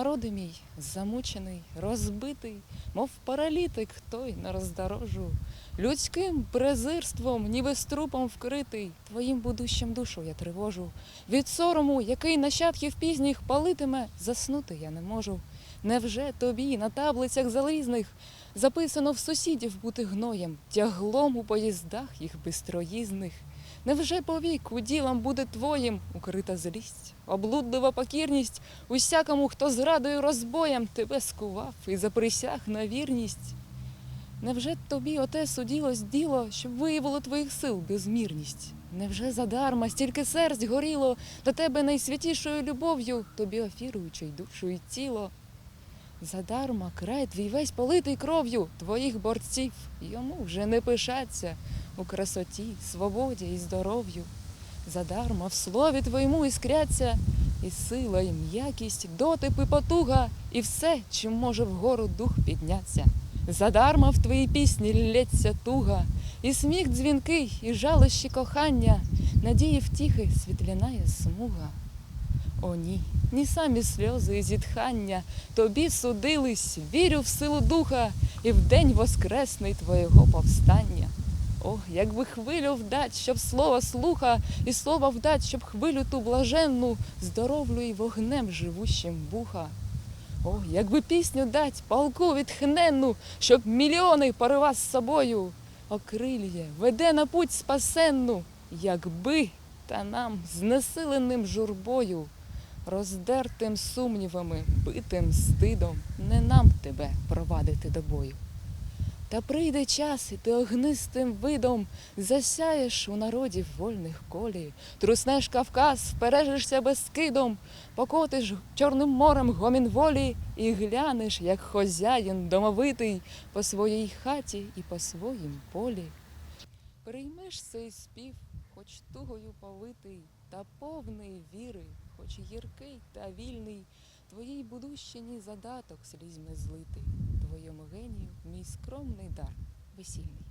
народи мій, замучений, розбитий, мов паралітик той на роздорожу, людським презирством, ніби струпом вкритий, твоїм будущим душу я тривожу. Від сорому, який нащадків пізніх палитиме, заснути я не можу. Невже тобі на таблицях залізних записано в сусідів бути гноєм, тяглом у поїздах їх бистроїзних? Невже повік уділом буде твоїм укрита злість, облудлива покірність усякому, хто зрадою розбоєм тебе скував і заприсяг на вірність? Невже тобі оте суділось діло, щоб виявило твоїх сил безмірність? Невже задарма стільки серць горіло до тебе найсвятішою любов'ю, тобі офіруючи й душу й тіло? Задарма край твій весь политий кров'ю твоїх борців, йому вже не пишаться у красоті, свободі і здоров'ю. Задарма в слові твоєму іскряться і сила, і м'якість, дотип і потуга, і все, чим може вгору дух підняться. Задарма в твоїй пісні лється туга, і сміх дзвінкий, і жалощі кохання, надії втіхи світлянає смуга. О, ні, ні самі сльози і зітхання тобі судились, вірю в силу духа і в день воскресний твоєго повстання. Ох, якби хвилю вдать, щоб слова слуха, і слова вдать, щоб хвилю ту блаженну, здоровлю і вогнем живущим буха. Ох, якби пісню дать полку відхненну, щоб мільйони порива з собою окрилює, веде на путь спасенну, якби та нам знесиленим журбою, роздертим сумнівами, битим стидом, не нам тебе провадити до бою. Та прийде час, і ти огнистим видом засяєш у народів вольних колі, труснеш Кавказ, впережишся безкидом, покотиш чорним морем гомін волі і глянеш, як хозяїн домовитий по своїй хаті і по своїм полі. Приймеш цей спів, хоч тугою повитий, та повний віри, хоч гіркий та вільний, твоїй будущині задаток слізьми злитий, твоєму генію мій скромний дар весільний.